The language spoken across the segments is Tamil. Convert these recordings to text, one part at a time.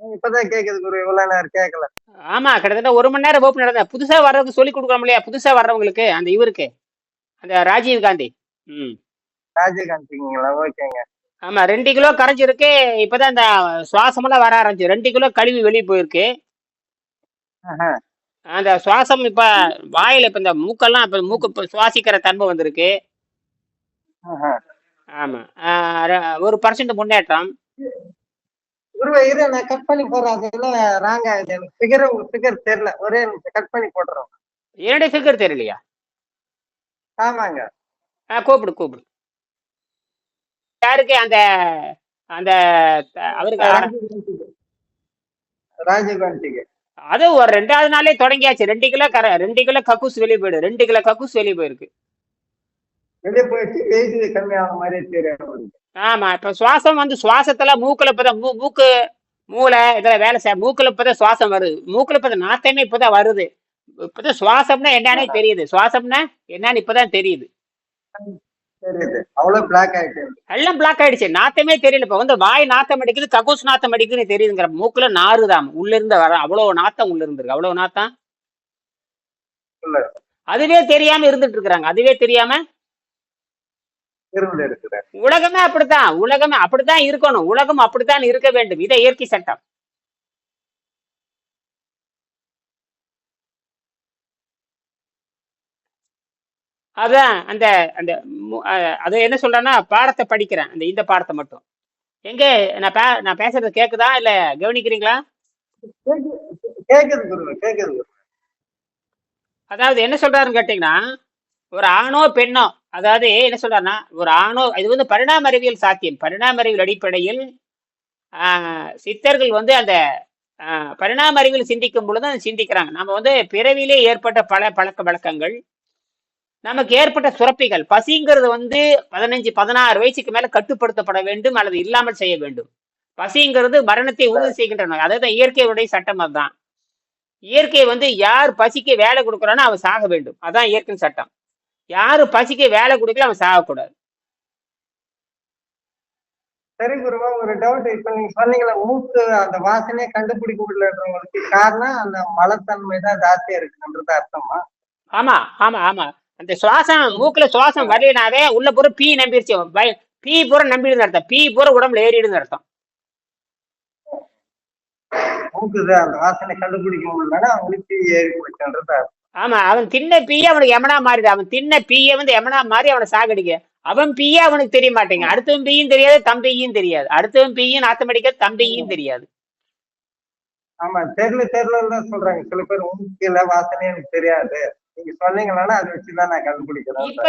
இப்பதான் கேக்குது குரு இவ்வளவு நேரம் கேட்கல ஆமா கிட்டத்தட்ட ஒரு மணி நேரம் வகுப்பு நடந்த புதுசா வர்றவங்க சொல்லி கொடுக்குறோம் இல்லையா? புதுசா வர்றவங்களுக்கு அந்த இவருக்கு அந்த ராஜீவ் காந்தி. ம். ராஜகாந்திங்களா ஓகேங்க. ஆமா ரெண்டு கிலோ கரைஞ்சிருக்கு. இப்பதான் இந்த சுவாசமெல்லாம் வர ஆரம்பிச்சு. ரெண்டு கிலோ கழுவி வெளியே போயிருக்கு. அந்த சுவாசம் இப்ப வாயில இப்ப இந்த மூக்கெல்லாம் இப்ப மூக்கு சுவாசிக்கிற தன்மை வந்திருக்கு. ஆமா. ஒரு பர்சன்ட் முன்னேற்றம். குருவே இரு நான் கட் பண்ணி போடுறேன் அதெல்லாம் ராங் ஆகுது எனக்கு ஃபிகர் உங்க ஃபிகர் தெரியல. ஒரே கட் பண்ணி போடுறோம் என்னுடைய ஃபிகர் தெரியலையா? ஆமாங்க. ஆ கூப்பிடு கூப்பிடு. யாருக்கு? அந்த அந்த அவருக்கு ராஜீவ்காந்திக்கு. அது ஒரு ரெண்டாவது நாளே தொடங்கியாச்சு. ரெண்டு கிலோ கரை ரெண்டு கிலோ கக்கூஸ் வெளியே போயிடு. ரெண்டு கிலோ கக்கூஸ் வெளியே போயிருக்கு. வெளியே போயிட்டு வெயிட் கம்மியான மாதிரியே தெரியும். ஆமா இப்ப சுவாசம் வந்து சுவாசத்துல மூக்குல இப்பதான் மூ மூக்கு மூளை இதுல வேலை செய்ய மூக்குல இப்பதான் சுவாசம் வருது. மூக்குல இப்பதான் நாத்தமே இப்பதான் வருது. இப்பதான் சுவாசம்னா என்னன்னே தெரியுது. சுவாசம்னா என்னன்னு இப்பதான் தெரியுது. அவ்வளவு பிளாக் ஆயிட்டு எல்லாம் பிளாக் ஆயிடுச்சு. நாத்தமே தெரியல. இப்ப வந்து வாய் நாத்தம் அடிக்குது கக்கூஸ் நாத்தம் அடிக்குதுன்னு தெரியுதுங்கிற மூக்குல நாறுதாம். உள்ள இருந்து வர அவ்வளவு நாத்தம் உள்ள இருந்திருக்கு. அவ்வளவு நாத்தம்? அதுவே தெரியாம இருந்துட்டு இருக்கிறாங்க. அதுவே தெரியாம இருக்குது. உலகமே அப்படித்தான் உலகமே அப்படித்தான் இருக்கணும். உலகம் அப்படித்தான் இருக்க வேண்டும். இதை இயற்கை சட்டம். அதான் அந்த அந்த அது என்ன சொல்றேன்னா பாடத்தை படிக்கிறேன். அந்த இந்த பாடத்தை மட்டும். எங்க? நான் பே நான் பேசுறது கேக்குதா? இல்ல கவனிக்கிறீங்களா? கேக்குது அதாவது என்ன சொல்றாருன்னு கேட்டீங்கன்னா ஒரு ஆணோ பெண்ணோ அதாவது என்ன சொல்றாருன்னா ஒரு ஆணோ இது வந்து பரிணாம அறிவியல் சாத்தியம். பரிணாம அறிவியல் அடிப்படையில் சித்தர்கள் வந்து அந்த பரிணாம அறிவியல் சிந்திக்கும் பொழுது அதை சிந்திக்கிறாங்க. நம்ம வந்து பிறவிலே ஏற்பட்ட பல பழக்க வழக்கங்கள் நமக்கு ஏற்பட்ட சுரப்பிகள் பசிங்கிறது வந்து பதினஞ்சு பதினாறு வயசுக்கு மேல கட்டுப்படுத்தப்பட வேண்டும் அல்லது இல்லாமல் செய்ய வேண்டும். பசிங்கிறது மரணத்தை உறுதி செய்கின்ற நோய் அதாவது இயற்கையுடைய சட்டம் அதுதான். இயற்கை வந்து யார் பசிக்கு வேலை கொடுக்குறானோ அவன் சாக வேண்டும். அதான் இயற்கை சட்டம். யாரு பசிக்கு வேலை கொடுக்கல அவன் சாகக்கூடாது சரி குருவா ஒரு டவுட் இப்ப நீங்க சொன்னீங்களா மூக்கு அந்த வாசனையை கண்டுபிடிக்க முடியலன்றவங்களுக்கு காரணம் அந்த மலத்தன்மை தான் ஜாஸ்தியா இருக்குன்றது அர்த்தமா? ஆமா ஆமா ஆமா. அந்த சுவாசம் மூக்குல சுவாசம் வரலினாவே உள்ள பூரா பீ நம்பிருச்சு. வய- பீ பூரா நம்பிடுன்னு அர்த்தம். பீ பூரா உடம்புல ஏறிடுன்னு அர்த்தம். மூக்கு தான் அந்த வாசனை கண்டுபிடிக்க முடியலன்னா அவங்களுக்கு ஏறி போச்சுன்றது. ஆமா அவன் தின்ன பீய அவனுக்கு எமனா மாறிடு அவன் தின்ன பீய வந்து எமனா மாறி அவனை சாகடிக்க. அவன் பீய அவனுக்கு தெரிய மாட்டேங்க. அடுத்தவன் பீயும் தெரியாது தம்பியும் தெரியாது. அடுத்தவன் பீயும் நாத்தம் அடிக்க தம்பியும் தெரியாது. ஆமா தெரியல தெரியலன்னு தான் சொல்றாங்க. சில பேர் மூக்குல வாசனையே எனக்கு தெரியாது. நீங்க சொன்னீங்கன்னா அதை வச்சுதான் நான் கண்டுபிடிக்கிறேன். இப்ப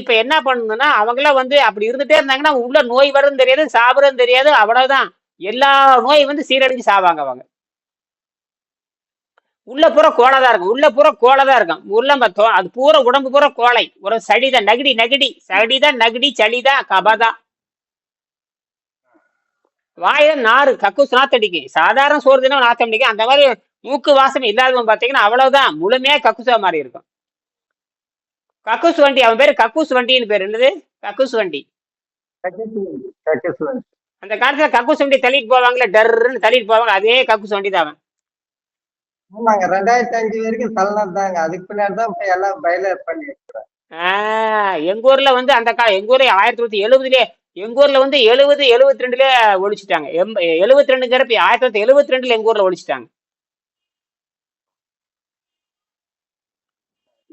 இப்ப என்ன பண்ணுதுன்னா அவங்களாம் வந்து அப்படி இருந்துட்டே இருந்தாங்கன்னா உள்ள நோய் வரும் தெரியாது சாப்பிடும் தெரியாது அவ்வளவுதான். எல்லா நோய் வந்து சீரழிஞ்சு சாவாங்க அவங்க. உள்ள பூரா கோலைதான் இருக்கும். உள்ள பூரா கோலைதான் இருக்கும். உள்ள ம- தோ- அது பூரா உடம்பு பூரா கோலை ஒரு சடிதான் நகிடி நகிடி. சடிதான் நகிடி சளிதான் கபதான் வாயில நாறு கக்கூஸ் நாத்தடிக்கும் சாதாரண சோறு தினம் நாத்தம் அடிக்கும். அந்த மாதிரி மூக்கு வாசம் இல்லாதவன் பாத்தீங்கன்னா அவ்வளவுதான். முழுமையா கக்குசா மாதிரி இருக்கும். கக்கூஸ் வண்டி அவன் பேரு கக்கூஸ் வண்டின்னு பேர். என்னது? கக்கூஸ் வண்டி. அந்த காலத்துல கக்கூஸ் வண்டி தள்ளிட்டு போவாங்களே டர்ன்னு தள்ளிட்டு போவாங்க. அதே கக்கூஸ் வண்டி தான் அவன். ஆமாங்க ரெண்டாயிரத்தி அஞ்சு வரைக்கும் தள்ளம் தாங்க. அதுக்கு பின்னாடி தான் இப்ப எல்லாம் பயிலர் பண்ணி எங்க ஊர்ல வந்து அந்த காலம் எங்க ஊர்ல ஆயிரத்தி தொள்ளாயிரத்தி எழுபதுலயே எங்க ஊர்ல வந்து எழுபது எழுபத்தி ரெண்டுல ஒழிச்சிட்டாங்க. எழுபத்தி ரெண்டுங்கிறப்ப ஆயிரத்தி தொள்ளாயிரத்தி எழுபத்தி ரெண்டுல எங்க ஊர்ல ஒழிச்சிட்டாங்க.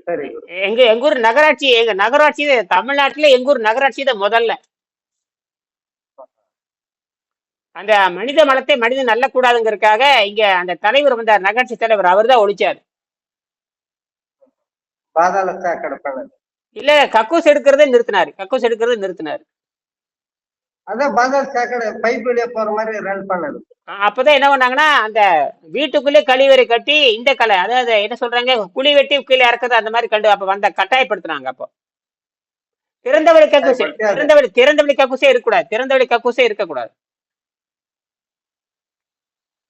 சரி. எங்க எங்க ஊர் நகராட்சி எங்க நகராட்சி தமிழ்நாட்டுல எங்க ஊர் நகராட்சி தான் முதல்ல. அந்த மனித மலத்தை மனிதன் நல்லக்கூடாதுங்கிறதுக்காக இங்க அந்த தலைவர் வந்தார் நகராட்சி தலைவர். அவர் தான் ஒழிச்சார் இல்ல கக்கூஸ் எடுக்கிறதே நிறுத்தினாரு. கக்கூஸ் எடுக்கிறதே நிறுத்தினாரு. அதான் பாதாள சாக்கடை பைப் வழியா போற மாதிரி ரன் பண்ணது. அப்பதான் என்ன பண்ணாங்கன்னா அந்த வீட்டுக்குள்ளே கழிவறை கட்டி இந்த கலை அதாவது என்ன சொல்றாங்க குழி வெட்டி கீழே இறக்குது அந்த மாதிரி கண்டு அப்ப வந்த கட்டாயப்படுத்துனாங்க அப்போ. திறந்தவெளி கக்கூசு திறந்தவெளி திறந்தவெளி கக்கூசே இருக்கக்கூடாது. திறந்தவெளி கக்கூசே இருக்கக்கூடாது.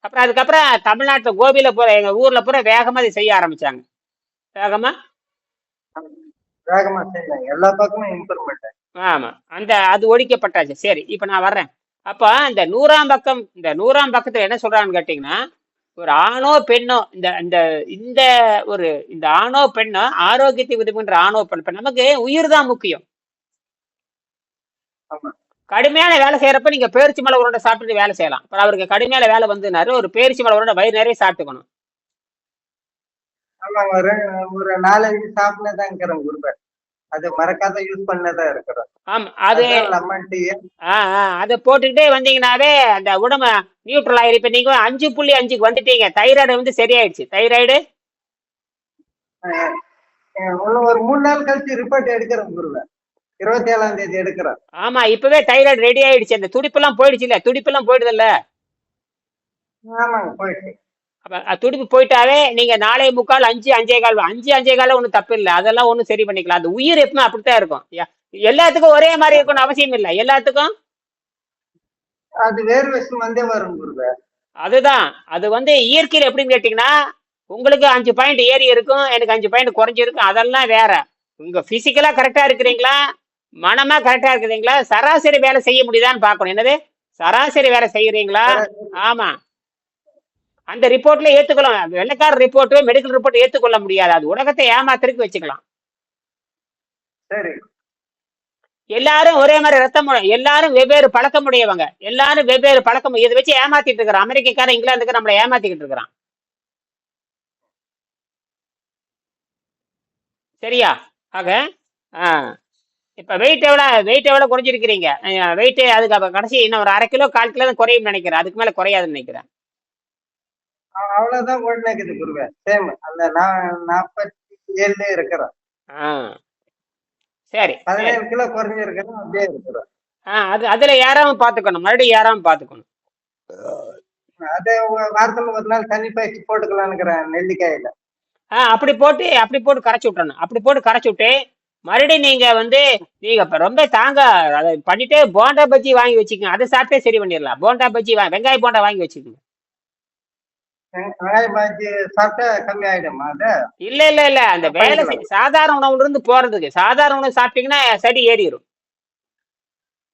அப்புறம் அதுக்கப்புறம் தமிழ்நாட்டுல கோபியில பூரா எங்க ஊர்ல பூரா வேகமா இதை செய்ய ஆரம்பிச்சாங்க. வேகமா? வேகமா செய்யலாம் எல்லா பக்கமும் இம்ப்ரூவ்மெண்ட் ஆமா. அந்த அது ஒழிக்கப்பட்டாச்சு. சரி இப்ப நான் வர்றேன். அப்ப இந்த நூறாம் பக்கம் இந்த நூறாம் பக்கத்துல என்ன சொல்றான்னு கேட்டீங்கன்னா ஒரு ஆணோ பெண்ணோ இந்த இந்த இந்த ஒரு இந்த ஆணோ பெண்ணோ ஆரோக்கியத்தை விரும்புகின்ற ஆணோ பெண் இப்ப நமக்கு உயிர் தான் முக்கியம். ஆமா. கடுமையான வேலை செய்யறப்ப நீங்க பேரிச்சி மலை உருண்டை சாப்பிட்டுட்டு வேலை செய்யலாம். இப்ப அவருக்கு கடுமையான வேலை வந்துனாரு ஒரு பேரிச்சி மலை உருண்டை வயிறு நிறைய சாப்பிட்டுக்கணும். ஒரு நாலஞ்சு சாப்பிட்டதான் இருக்கிறேன் குருவே. அது மறக்காத யூஸ் இருக்கிறேன். ஆமா அது லெமன் டீ அதை போட்டுக்கிட்டே வந்தீங்கன்னாவே அந்த உடம்பு நியூட்ரல் இப்ப நீங்க அஞ்சு புள்ளி அஞ்சுக்கு வந்துட்டீங்க. தைராய்டு வந்து சரியாயிடுச்சு. தைராய்டு ஒரு மூணு நாள் கழிச்சு ரிப்போர்ட் எடுக்கிறேன் குருவே. இருபத்தி ஏழாம் தேதி எடுக்கிறேன் ஆமா இப்பவே தைராய்டு ரெடி ஆயிடுச்சு. அந்த துடிப்பெல்லாம் போயிடுச்சு இல்ல? துடிப்பெல்லாம் போயிடுது இல்ல ஆமாங்க போயிட்டு அப்ப துடிப்பு போயிட்டாவே நீங்க நாலே முக்கால் அஞ்சு அஞ்சே கால் அஞ்சு அஞ்சே கால ஒன்றும் தப்பு இல்லை. அதெல்லாம் ஒன்றும் சரி பண்ணிக்கலாம். அந்த உயிர் எப்பவுமே அப்படித்தான் இருக்கும். எல்லாத்துக்கும் ஒரே மாதிரி இருக்கணும்னு அவசியம் இல்லை. எல்லாத்துக்கும்? அது வேறு விஷயம் வந்தே வரும் அதுதான். அது வந்து இயற்கையில் எப்படின்னு கேட்டிங்கன்னா உங்களுக்கு அஞ்சு பாயிண்ட் ஏறி இருக்கும் எனக்கு அஞ்சு பாயிண்ட் குறைஞ்சிருக்கும். அதெல்லாம் வேற. உங்க பிசிக்கலா கரெக்டா இருக்கிறீங்களா? மனமா கரெக்டா இருக்கிறீங்களா சராசரி வேலை செய்ய முடியுதான்னு பார்க்கணும். என்னது? சராசரி வேலை செய்யறீங்களா? ஆமா. அந்த ரிப்போர்ட்ல ஏத்துக்கலாம் வெள்ளக்கார ரிப்போர்ட் மெடிக்கல் ரிப்போர்ட் ஏத்துக்கொள்ள முடியாது. அது உலகத்தை ஏமாத்திருக்கு வச்சுக்கலாம். சரி. எல்லாரும் ஒரே மாதிரி ரத்தம் எல்லாரும் வெவ்வேறு பழக்கமுடையவங்க எல்லாரும் வெவ்வேறு பழக்கம் இதை வச்சு ஏமாத்திட்டு இருக்கிறான். அமெரிக்காரன் இங்கிலாந்துக்கு நம்மளை ஏமாத்திக்கிட்டு இருக்கிறான். சரியா? ஆக ஆ, இப்ப வெயிட் எவ்வளவு வெயிட் எவ்வளவு குறைஞ்சிருக்கிறீங்க? வெயிட் அதுக்கு அப்ப கடைசி இன்னும் ஒரு அரை கிலோ கால் கிலோ தான் குறையும் நினைக்கிறேன். அதுக்கு மேல குறையாதுன்னு நினைக்கிறேன். அவ்வளவுதான் ஓடினக்குது குருவே. சேம் அந்த நான் நாற்பத்தி ஏழு இருக்கிறேன் சரி. பதினேழு கிலோ குறைஞ்சிருக்கிறேன் அப்படியே இருக்கிறேன். ஆ அது அதுல யாராவும் பாத்துக்கணும். மறுபடியும் யாராவும் பாத்துக்கணும். அதே வாரத்துல ஒரு நாள் தண்ணி பயிற்சி போட்டுக்கலாம்னுக்கிறேன் நெல்லிக்காயில. ஆ அப்படி போட்டு அப்படி போட்டு கரைச்சி விட்டுறணும். அப்படி போட்டு கரைச்சி விட்டு மறுபடியும் நீங்க வந்து நீங்க இப்ப ரொம்ப தாங்க அதை பண்ணிட்டு போண்டா பஜ்ஜி வாங்கி வச்சுக்கோங்க. அதை சாப்பிட்டே சரி பண்ணிடலாம். போண்டா பஜ்ஜி வெங்காய போண்டா வாங்கி வச்சுக்கோங்க. இல்ல இல்ல இல்ல. அந்த வேலை சாதாரண உணவுல இருந்து போறதுக்கு. சாதாரண உணவு சாப்பிட்டீங்கன்னா சரி ஏறிடும்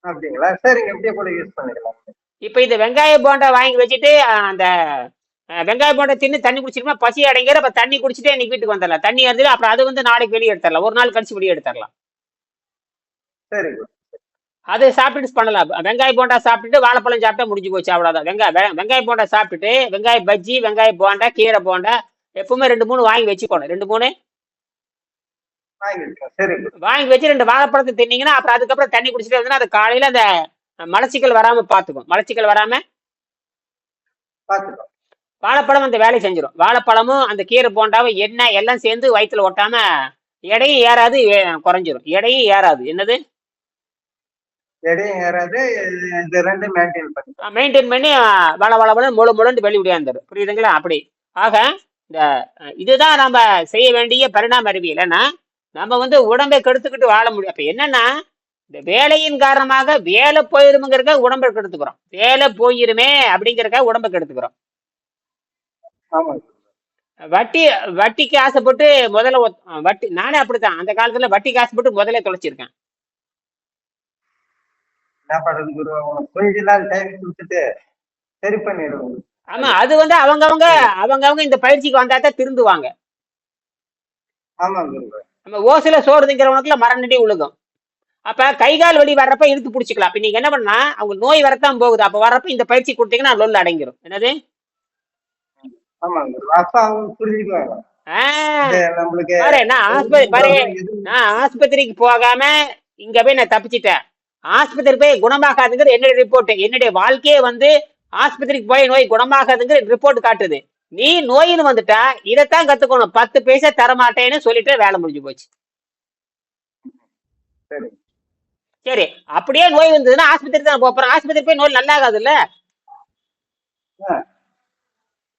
அப்படிங்களா? சரிங்க. இப்படியே கூட யூஸ் பண்ணிக்கலாம். இப்ப இந்த வெங்காய போண்டா வாங்கி வச்சுட்டு அந்த வெங்காய போண்டா தின்னு தண்ணி குடிச்சிட்டோம்னா பசி அடைங்கிற அப்ப தண்ணி குடிச்சிட்டே இன்னைக்கு வீட்டுக்கு வந்துடலாம். தண்ணி இருந்து அப்புறம் அது வந்து நாளைக்கு வெளியே எடுத்துடலாம். ஒரு நாள் கழிச்சு வெளியே எடுத்துடலாம். சரி. அது சாப்பிட்டுட்டு பண்ணலாம். வெங்காய போண்டா சாப்பிட்டுட்டு வாழைப்பழம் சாப்பிட்டா முடிஞ்சு போச்சு அவ்வளவுதான். வெங்காய வெங்காய போண்டா சாப்பிட்டுட்டு வெங்காய பஜ்ஜி வெங்காய போண்டா கீரை போண்டா எப்பவுமே ரெண்டு மூணு வாங்கி வச்சுக்கணும். ரெண்டு மூணு? வாங்கி வச்சு ரெண்டு வாழைப்பழத்தை தின்னீங்கன்னா அப்புறம் அதுக்கப்புறம் தண்ணி குடிச்சிட்டு வந்தா அது காலையில அந்த மலச்சிக்கல் வராம பாத்துக்கும் மலச்சிக்கல் வராம? பார்த்துக்கோ வாழைப்பழம் அந்த வேலையை செஞ்சிடும் வாழைப்பழமும் அந்த கீரை போண்டாவும் எண்ணெய் எல்லாம் சேர்ந்து வயித்துல ஒட்டாம எடையும் ஏறாது குறைஞ்சிரும். எடையும் ஏறாது. என்னது? எடையும் ஏறாது. இது ரெண்டும் மெயின்டைன் பண்ணி. மெயின்டைன் பண்ணி வள வளவளன்னு முழு முழுன்னு வெளி விடையாந்துடும் புரியுதுங்களா? அப்படி. ஆக இந்த இதுதான் நம்ம செய்ய வேண்டிய பரிணாம அறிவியல். ஏன்னா நம்ம வந்து உடம்பை கெடுத்துக்கிட்டு வாழ முடியும் அப்ப என்னன்னா இந்த வேலையின் காரணமாக வேலை போயிருமுங்கிறக்க உடம்பை கெடுத்துக்கிறோம். வேலை போயிருமே அப்படிங்கிறக்க உடம்பை கெடுத்துக்கிறோம். வட்டி வட்டிக்கு ஆசைப்பட்டு முதல்ல வட்டி நானே அப்படித்தான். அந்த காலத்துல வட்டிக்கு ஆசைப்பட்டு முதல்ல தொலைச்சிருக்கேன். என்ன பண்றது குரு? உனக்கு கொஞ்ச நாள் டைம் கொடுத்துட்டு சரி பண்ணிடுவோம் ஆமா அது வந்து அவங்கவங்க அவங்கவங்க இந்த பயிற்சிக்கு வந்தா தான் திருந்துவாங்க. ஆமா குரு. நம்ம ஓசில சோறு திங்கிறவனுக்குல மரநடி உழுகும். அப்ப கை கால் வலி வர்றப்ப இழுத்து பிடிச்சிக்கலாம். அப்ப நீங்க என்ன பண்ணா அவங்க நோய் வரத்தான் போகுது. அப்ப வர்றப்ப இந்த பயிற்சி கொடுத்தீங்கன்னா லொல் அடங்கிரும். என்னது? ஆமா குரு அப்ப அவங்க புரிஞ்சுக்குவாங்க ஆஸ்பத்திரிக்கு போகாம இங்க போய் நான் தப்பிச்சிட்டேன். ஆஸ்பத்திரி போய் குணமாகாதுங்கிற என்னுடைய ரிப்போர்ட் என்னுடைய வாழ்க்கையே வந்து ஆஸ்பத்திரிக்கு போய் நோய் குணமாகாதுங்கிற ரிப்போர்ட் காட்டுது. நீ நோயின்னு வந்துட்டா இதைத்தான் கத்துக்கணும். பத்து பைசா தரமாட்டேன்னு சொல்லிட்டு வேலை முடிஞ்சு போச்சு. சரி. அப்படியே நோய் வந்ததுன்னா ஆஸ்பத்திரி தான் போறோம் ஆஸ்பத்திரி போய் நோய் நல்லா ஆகாதுல்ல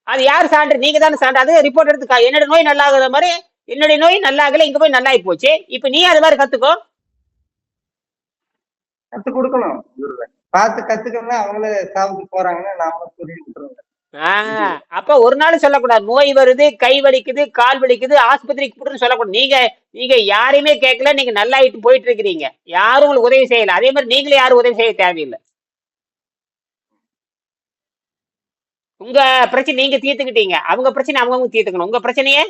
அது யார் சான்று? நீங்க தானே சான்று. அது ரிப்போர்ட் எடுத்து கா- என்னோட நோய் நல்லா ஆகுற மாதிரி என்னுடைய நோய் நல்லா ஆகல இங்க போய் நல்லா ஆகி போச்சு. இப்ப நீ அது மாதிரி கத்துக்கோ. கத்து கொடுக்கணும். பார்த்து கத்துக்கணும்னா அவங்களே சாவுக்கு போறாங்கன்னா நாம புரிஞ்சுக்கிட்டுருவோம் ஆஹ் அப்ப ஒரு நாள் சொல்லக்கூடாது. நோய் வருது கை வலிக்குது கால் வலிக்குது ஆஸ்பத்திரிக்கு போடுன்னு சொல்லக்கூடாது. நீங்க நீங்க யாரையுமே கேட்கல நீங்க நல்லாயிட்டு போயிட்டு இருக்கிறீங்க. யாரும் உங்களுக்கு உதவி செய்யல. அதே மாதிரி நீங்களே யாரும் உதவி செய்ய தேவையில்லை. உங்க பிரச்சனை நீங்க தீர்த்துக்கிட்டீங்க. அவங்க பிரச்சனை அவங்கவுங்க தீர்த்துக்கணும். உங்க பிரச்சனையே?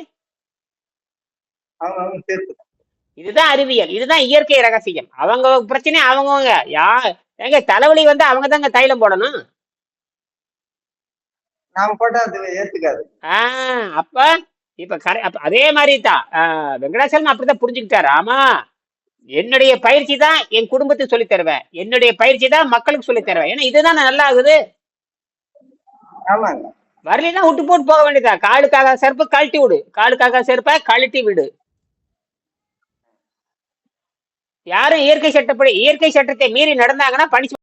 இதுதான் அறிவியல். இதுதான் இயற்கை ரகசியம். அவங்க பிரச்சனை அவங்கவுங்க யா எங்க தலைவலி வந்து அவங்க தாங்க தைலம் போடணும்? நாம போட்டா அது ஏத்துக்காது. ஆ அப்ப இப்ப கரை அதே மாதிரி தான். வெங்கடாச்சலம் அப்படிதான் புரிஞ்சுக்கிட்டாரு. ஆமா என்னுடைய பயிற்சி தான் என் குடும்பத்துக்கு சொல்லி தருவேன். என்னுடைய பயிற்சி தான் மக்களுக்கு சொல்லி தருவேன். ஏன்னா இதுதான் நல்லா ஆகுது ஆமாங்க. வரலைன்னா விட்டு போட்டு போக வேண்டியதா காலுக்காக செருப்பு கழட்டி விடு. காலுக்காக செருப்பை கழட்டி விடு. யாரும் இயற்கை சட்டப்படி இயற்கை சட்டத்தை மீறி நடந்தாங்கன்னா பனிஷ்